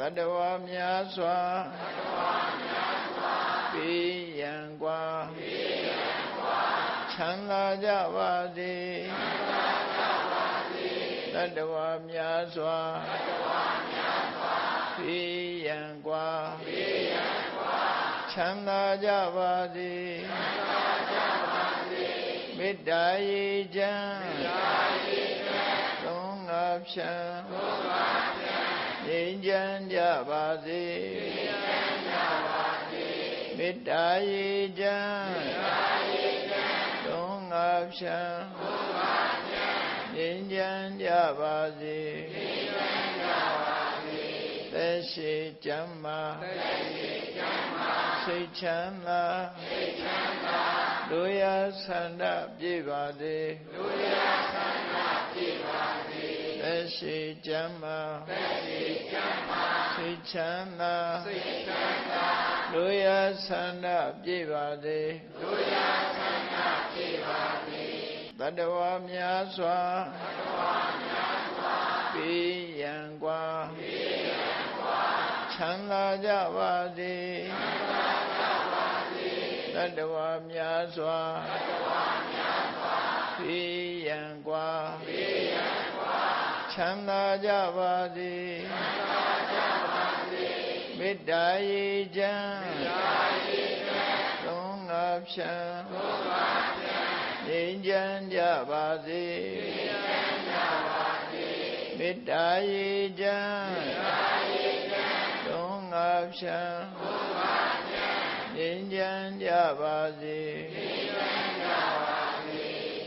တတဝါများစွာပြီးရန်กว่าချမ်းသာကြပါစေတတဝါများစွာပြီးရန်กว่าချမ်းသာကြပါစေမေတ္တာရေချမ်းသုံးငါဖြံငြိ မ်းချမ်းကြပါစေမေတ္တာရေချမ်းသုံးငါဖြံငြိမ်းချမ်းကြပါစေသက်ရှိကြမ်းမာစိတ်ချမ်းသာ တို့ရဆန္ဒပြေပါစေသက်ရှိကြမ်းမာစိတ်ချမ်းသာတို့ရဆန္ဒပြေပါစေတတဝါများစွာပြီးရန်กว่าချမ်းသာကြပါစေ ာ တတဝါများစွာပြီးရန်กว่าချမ်းသာကြပါစေမေတ္တာရေချမ်းသုံးငါဖြံငြိမ်းချမ်းကြပါစေမေတ္တာရေချမ်းသုံးငါဖြံ ငြိမ်းချမ်းကြပါစေ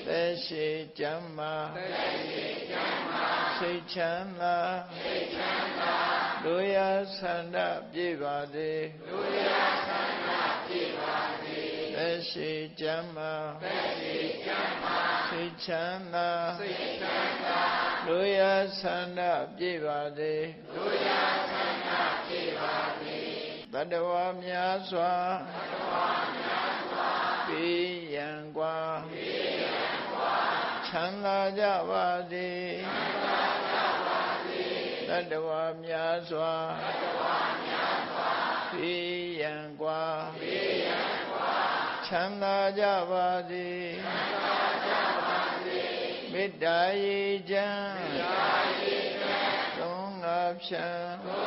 သက်ရှိကြမ်းမာစိတ်ချမ်းသာတို့ရဆန္ဒပြေပါစေသက်ရှိကြမ်းမာစိတ်ချမ်းသာတို့ရဆန္ဒပြေပါစေ တတဝါများစွာပြီးရန်กว่าချမ်းသာကြပါစေတတဝါများစွာပြီးရန်กว่าချမ်းသာကြပါစေမေတ္တာရေချမ်းသုံးငါဖြံငြိ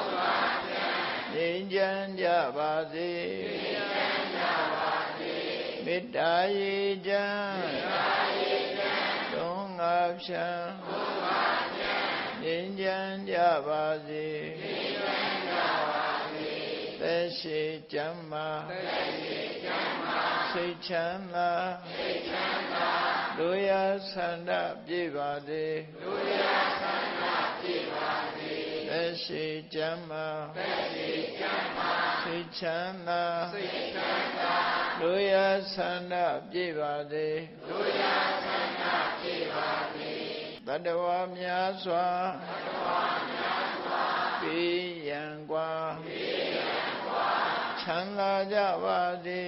မ်းချမ်းကြပါစေမေတ္တာရေချမ်းသုံးငါဖြံငြိမ်းချမ်းကြပါစေသက်ရှိကြမ်းမာစိတ်ချမ်းသာတို့ရဆန္ဒပြေပါစေသက်ရှိကြမ်းမာ စိတ်ချမ်းသာတို့ရဆန္ဒပြေပါစေတတဝါများစွာပြီးရန်กว่าချမ်းသာကြပါစေ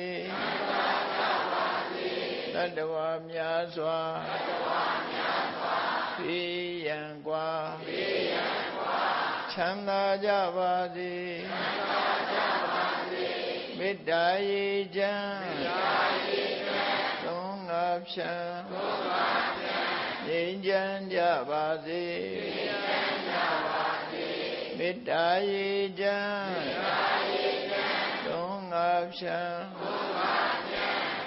တတဝါများစွာပြီးရန်กว่าချမ်းသာကြပါစေမေ တ္တာရေချမ်းသုံးငါဖြံငြိမ်းချမ်းကြပါစေမေတ္တာရေချမ်းသုံးငါဖြံ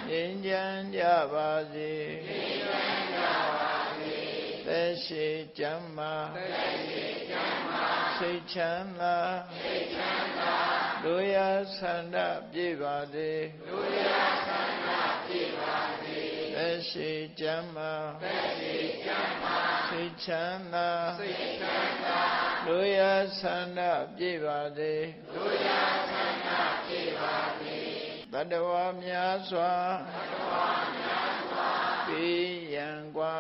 ငြိမ်းချမ်းကြပါစေ သက်ရှိကြမ်းမာစိတ်ချမ်းသာတို့ရဆန္ဒပြေပါစေသက်ရှိကြမ်းမာစိတ်ချမ်းသာတို့ရဆန္ဒပြေပါစေတတဝါများစွာပြီးရန်กว่า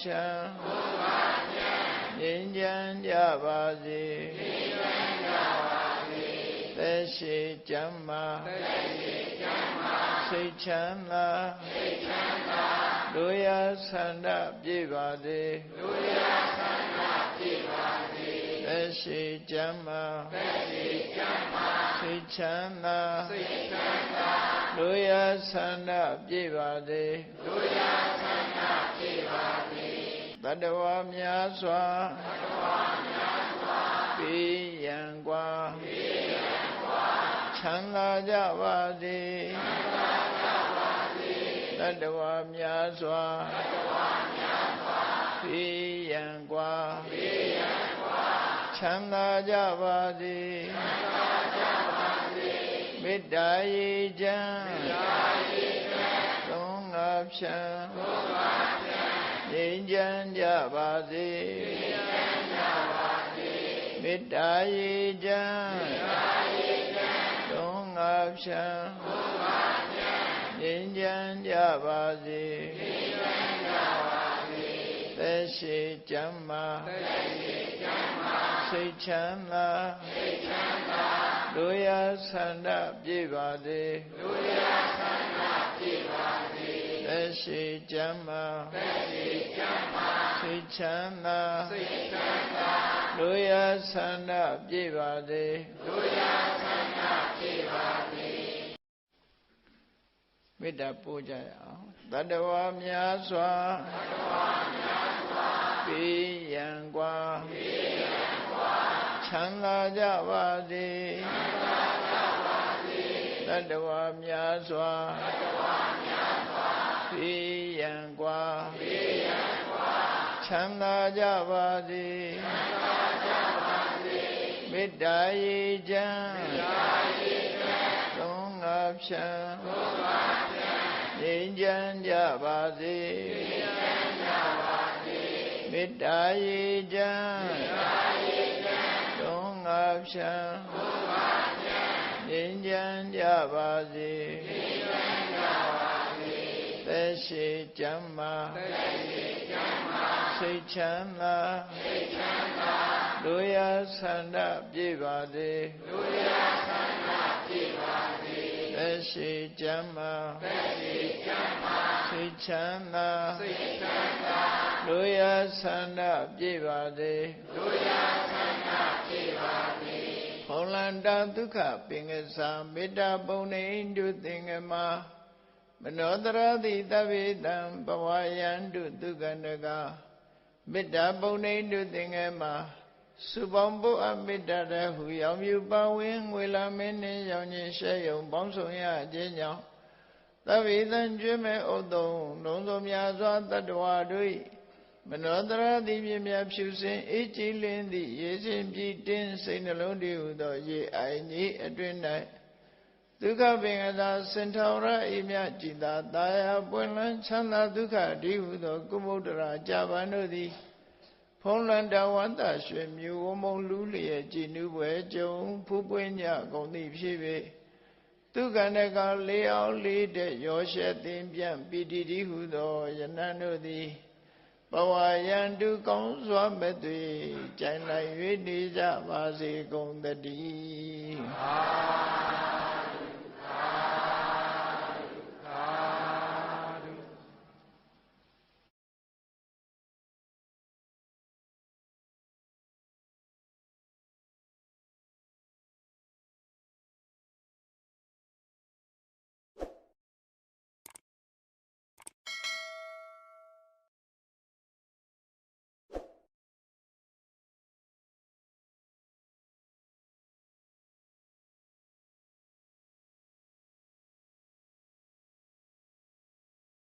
ဖြံငြိမ်းချမ်းကြပါစေသက်ရှိကြမ်း မာစိတ်ချမ်းသာတို့ရဆန္ဒပြည့်ပါစေသက်ရှိကြမ်းမာစိတ်ချမ်းသာတို့ရဆန္ဒပြည့်ပါစေတတဝများစွာပြီးရန်กว่าချမ်းသာကြပါစေ တတဝများစွာပြီးရန်กว่าချမ်းသာကြပါစေမေတ္တာရေချမ်းသုံးငါဖြံငြိမ်းချမ်းကြပါစေမေတ္တာရေချမ်းသုံးငါဖြံ ငြိမ်းချမ်းကြပါစေသက်ရှိကြမ်းမာစိတ်ချမ်းသာတို့ရဆန္ဒပြည့်ပါစေသက်ရှိကြမ်းမာစိတ်ချမ်းသာတို့ရဆန္ဒပြည့်ပါစေ မေတ္တာပို့ကြရအောင်တတဝါများစွာတတဝါများစွာပိယံကွာပိယံကွာချမ်းသာကြပါစေချမ်းသာကြပါစေတတဝါများစွာတတဝါများစွာပိယံကွာပိယံကွာချမ်းသာကြပါစေချမ်းသာကြပါစေမေတ္တာရေးချမ်းမေတ္တာရေး သုံးငါဖြံငြိမ်းချမ်းကြပါစေမေတ္တာရေချမ်းသုံးငါဖြံငြိမ်းချမ်းကြပါစေသက်ရှိကြမ်းမာစိတ်ချမ်းသာတို့ရဆန္ဒပြည့်ပါစေ သက်ရှိကြမ်းမာစိတ်ချမ်းသာတို့ရဆန္ဒပြည့်ပါစေဟောလန္တာဒုက္ခပင်ကစားမေတ္တာပုံနေတုသင်္ကမမနောတရတိတဗ္ဗေတံဘဝယန္တုဒုက္ခနကမေတ္တာပုံနေတုသင်္ကမ စုပေါင်းဖို့အမေတ္တာတဟုရောင်မြူပါဝင်ငွေလာမင်းနှင့်ရောင်ချင်းရှဲယုံပေါင်းဆောင်ရခြင်းကြောင့်သဗ္ဗေတံကျွေးမဲ့ဥတုံလုံးစုံများစွာတတ္တဝါတို့မနောတရတိပြင်းများဖြူစင်အေးကြည်လင်းသည့်ရေရှင်ပြည့်တင်းစိတ်နှလုံးတည်ဟူသောရေအိုင်ကြီးအတွင်၌ဒုက္ခပင်ကသာစင်ထောရအိမြจิตာတာယာပွင့်လန်းချမ်းသာဒုက္ခဒီဟုသောကုမုဒ္ဒရာကြာပန်တို့သည် ဖုံးလန်တဝန္တရွှေမြူဝမုံလူလျက်ကြည်နူးပွဲကြုံဖူးပွင့်ညကုန်သည့်ဖြစ်၍ဒုက္ခနကလေးအောင်လေးတဲ့ရောရှက်သင်ပြန့်ပီတိတိဟုသောယနံတို့သည်ဘဝယံတုကောင်းစွာမဲ့သွေကြိုင်လိုက်၍နေကြပါစေကုန်တည်း